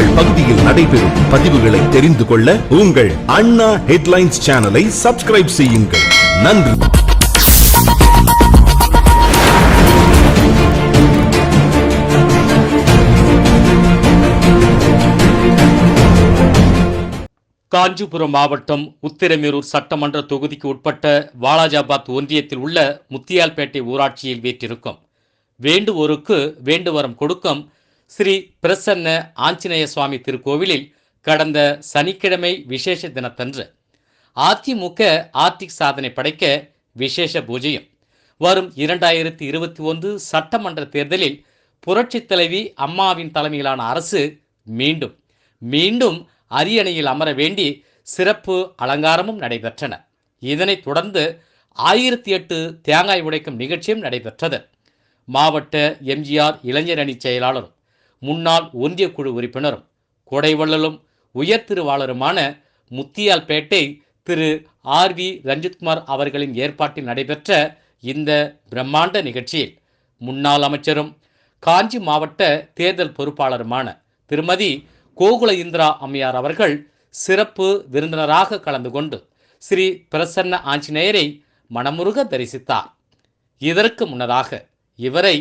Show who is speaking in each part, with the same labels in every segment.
Speaker 1: உங்கள் பகுதியில் நடைபெறும் பதிவுகளை தெரிந்து கொள்ள உங்கள் அண்ணா ஹெட்லைன்ஸ் சேனலை சப்ஸ்கிரைப் செய்யுங்கள். நன்றி.
Speaker 2: காஞ்சிபுரம் மாவட்டம் உத்திரமேரூர் சட்டமன்ற தொகுதிக்கு உட்பட்ட வாலாஜாபாத் ஒன்றியத்தில் உள்ள முத்தியால்பேட்டை ஊராட்சியில் வீற்றிருக்கும். வேண்டுவோருக்கு வேண்டுவரம் கொடுக்கும் ஸ்ரீ பிரசன்ன ஆஞ்சநேய சுவாமி திருக்கோவிலில் கடந்த சனிக்கிழமை விசேஷ தினத்தன்று அதிமுக ஆர்டிக் சாதனை படைக்க விசேஷ பூஜையும். வரும் இரண்டாயிரத்தி இருபத்தி ஒன்று சட்டமன்ற தேர்தலில் புரட்சித் தலைவி அம்மாவின் தலைமையிலான அரசு மீண்டும் மீண்டும் அரியணையில் அமர வேண்டி சிறப்பு அலங்காரமும் நடைபெற்றன. இதனைத் தொடர்ந்து ஆயிரத்தி எட்டு தேங்காய் உடைக்கும் நிகழ்ச்சியும் நடைபெற்றது. மாவட்ட எம்ஜிஆர் இளைஞர் செயலாளரும் முன்னாள் ஒன்றிய குழு உறுப்பினரும் கொடைவள்ளலும் உயர் திருவாளருமான முத்தியால்பேட்டை திரு. ஆர். வி. ரஞ்சித்குமார் அவர்களின் ஏற்பாட்டில் நடைபெற்ற இந்த பிரம்மாண்ட நிகழ்ச்சியில் முன்னாள் அமைச்சரும் காஞ்சி மாவட்ட தேர்தல் பொறுப்பாளருமான திருமதி கோகுல இந்திரா அம்மையார் அவர்கள் சிறப்பு விருந்தினராக கலந்து கொண்டு ஸ்ரீ பிரசன்ன ஆஞ்சநேயரை மனமுருக தரிசித்தார். இதற்கு முன்னதாக இவரை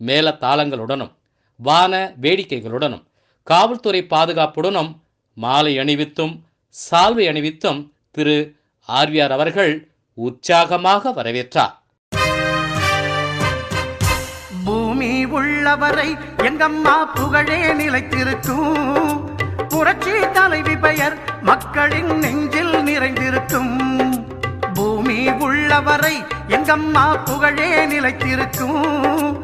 Speaker 2: மேல தாளங்களுடனும் வான வேடிக்கைகளுடனும் காவல்துறை பாதுகாப்புடனும் மாலை அணிவித்தும் சால்வை அணிவித்தும் திரு. ஆர்வியார் அவர்கள் உற்சாகமாக வரவேற்றார்.
Speaker 3: பூமி உள்ளவரை எங்கம்மா புகழே நிலைத்திருக்கும். புரட்சி தலைவி பெயர் மக்களின் நெஞ்சில் நிறைந்திருக்கும். பூமி உள்ளவரை எங்கம்மா புகழே நிலைத்திருக்கும்.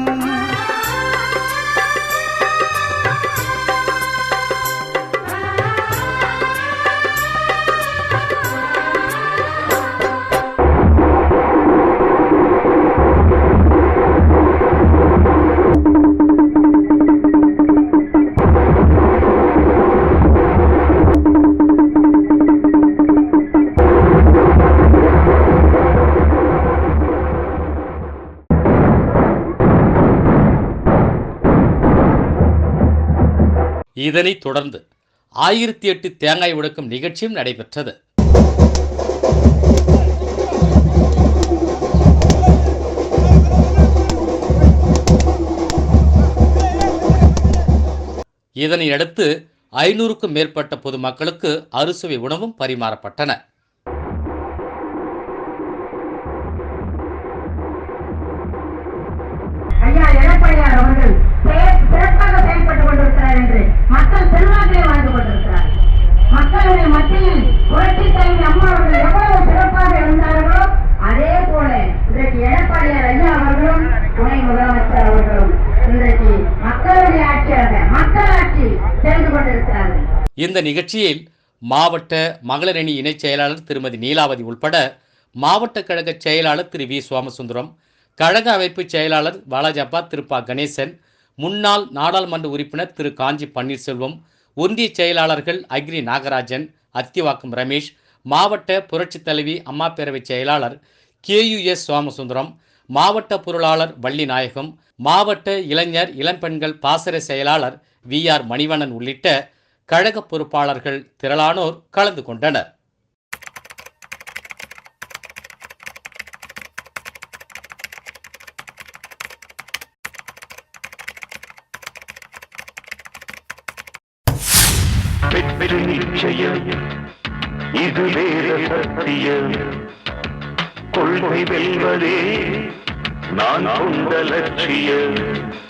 Speaker 2: இதனைத் தொடர்ந்து ஆயிரத்தி எட்டு தேங்காய் உடைக்கும் நிகழ்ச்சியும் நடைபெற்றது. இதனையடுத்து ஐநூறுக்கும் மேற்பட்ட பொதுமக்களுக்கு அறுசுவை உணவும் பரிமாறப்பட்டன. இந்த நிகழ்ச்சியில் மாவட்ட மகளிரணி இணைச் செயலாளர் திருமதி நீலாவதி உள்பட மாவட்ட கழக செயலாளர் திரு வி சோமசுந்தரம் கழக அமைப்பு செயலாளர் வாலாஜப்பா திருப்பா கணேசன் முன்னாள் நாடாளுமன்ற உறுப்பினர் திரு காஞ்சி பன்னீர்செல்வம் ஒன்றிய செயலாளர்கள் அக்ரி நாகராஜன் அத்திவாக்கம் ரமேஷ் மாவட்ட புரட்சித் தலைவி அம்மா பேரவை செயலாளர் கேயுஎஸ் சோமசுந்தரம் மாவட்ட பொருளாளர் வள்ளி நாயகம் மாவட்ட இளைஞர் இளம்பெண்கள் பாசறை செயலாளர் வி ஆர் மணிவண்ணன் உள்ளிட்ட கழக பொறுப்பாளர்கள் திரளானோர் கலந்து கொண்டனர்.
Speaker 4: வெற்றி நிச்சயம் இது வேத சத்தியம். கொள்கை வெல்வதே நான் கொண்ட லட்சியம்.